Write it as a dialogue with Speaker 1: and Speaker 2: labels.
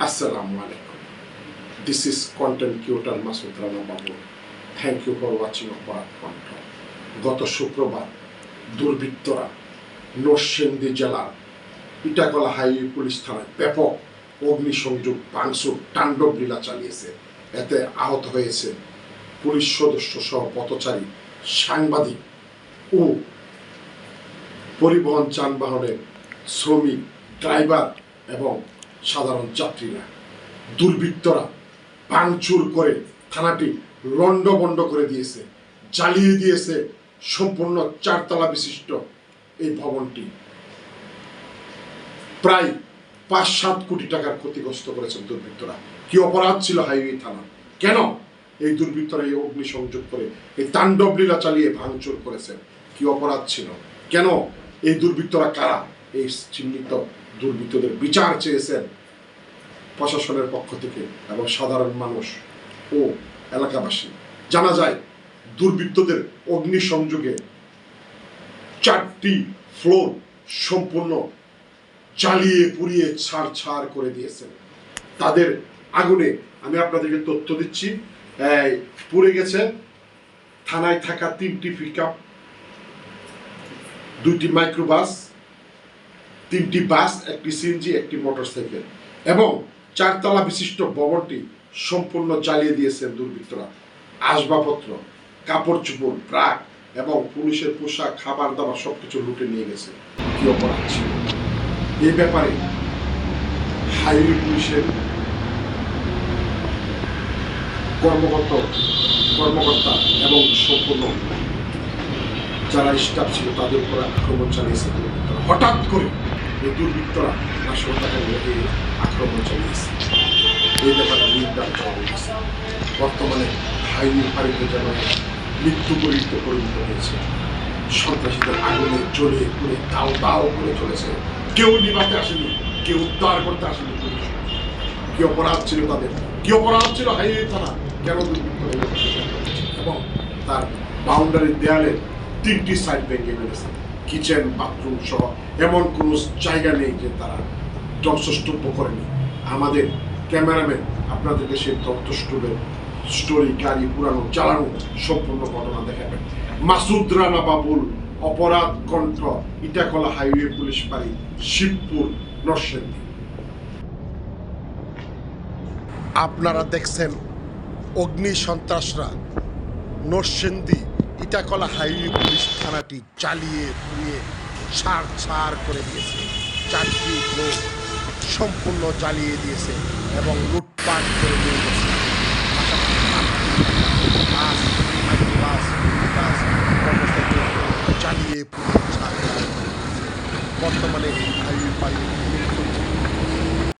Speaker 1: This is content creator Masud Rana Babu. Thank you for watching অপরাধ কণ্ঠ গত শুক্রবার দুর্বৃত্তরা নরসিংদী জেলার ইটাকলা হাইওয়ে পুলিশ থানায় ব্যাপক অগ্নিসংযোগ, ভাঙচুর, তাণ্ডব লীলা চালিয়েছে। এতে আহত হয়েছে পুলিশ সদস্য সহ পথচারী, সাংবাদিক ও পরিবহন যানবাহনের শ্রমিক, ড্রাইভার এবং সাধারণ যাত্রীরা, দুর্বৃত্তরা ভাঙচুর করে থানাটি লণ্ডভণ্ড করে দিয়েছে, জ্বালিয়ে দিয়েছে সম্পূর্ণ চারতলা বিশিষ্ট এই ভবনটি। প্রায় পাঁচ সাত কোটি টাকার ক্ষতিগ্রস্ত করেছেন দুর্বৃত্তরা। কি অপরাধ ছিল হাইওয়ে থানা কেন এই দুর্বৃত্তরা এই অগ্নিসংযোগ করে, এই তাণ্ডব লীলা চালিয়ে ভাঙচুর করেছেন কি অপরাধ ছিল? কেন এই দুর্বৃত্তরা কারা? এই চিহ্নিত দুর্বৃত্তদের বিচার চেয়েছেন প্রশাসনের পক্ষ থেকে এবং সাধারণ মানুষ ও এলাকাবাসী। জানা যায়, দুর্বৃত্তদের অগ্নিসংযোগে চারটি ফ্লোর সম্পূর্ণ জ্বালিয়ে পুড়িয়ে ছাড় ছাড় করে দিয়েছেন। তাদের আগুনে আমি আপনাদেরকে তথ্য দিচ্ছি পুড়ে গেছে। থানায় থাকা তিনটি পিক আপ দুইটি মাইক্রোবাস তিনটি বাস, একটি সিএনজি একটি মোটরসাইকেল এবং চারতলা বিশিষ্ট ভবনটি সম্পূর্ণ জ্বালিয়ে দিয়েছেন দুর্বৃত্তরা। আসবাবপত্র, কাপড় চোপড় ব্রাক এবং পুলিশের পোশাক, খাবার দাবার সবকিছু লুটে নিয়ে গেছে। কি অপরাধ ছিল? এই ব্যাপারে হাইওয়ে পুলিশের কর্মকর্তা কর্মকর্তা এবং সম্পূর্ণ যারা স্টাফ ছিল তাদের উপর আক্রমণ চালিয়েছে হঠাৎ করে এই দুর্বৃত্তরা নাশকতাকে এই আক্রমণ চালিয়েছে এই ব্যাপারে নিন্দা জবাব বর্তমানে হাইওয়ে ফাঁড়িতে যেন মৃত্যু পরিণত পরিণত হয়েছে। সন্ত্রাসীদের আগুনে জ্বলে পুড়ে দাও দাও করে চলেছে। কেউ নিবাতে আসেনি, কেউ উদ্ধার করতে আসেনি পুলিশ। কি অপরাধ ছিল তাদের? কি অপরাধ ছিল হাইওয়ে থানা কেন? এবং তার বাউন্ডারির দেয়ালে তিনটি সাইড ভেঙে ফেলেছে। কিচেন বাথরুম সহ এমন কোনো জায়গা নেই যে তারা ধ্বংসস্তূপ করেনি। আমাদের ক্যামেরাম্যান আপনাদেরকে সেই ধ্বংসস্তূপের স্টোরি, গাড়ি, পুরানো, চালানো সম্পূর্ণ ঘটনা দেখাবেন। মাসুদ রানা বাবুল, অপরাধ কণ্ঠ ইটাকলা হাইওয়ে পুলিশ বাড়ি, শিবপুর, নরসিংদী। আপনারা দেখছেন অগ্নি সন্ত্রাসরা, নরসিংদী। ইটাকলা হাইওয়ে পুলিশ থানাটি চালিয়ে পুড়িয়ে ছাড় ছাড় করে দিয়েছে চারটি লোক সম্পূর্ণ জ্বালিয়ে দিয়েছে এবং লুটপাট করে বাস, মোটরসাইকেল জ্বালিয়ে পুড়িয়ে ছাড় দিয়েছে। বর্তমানে হাইওয়ে পাড়ি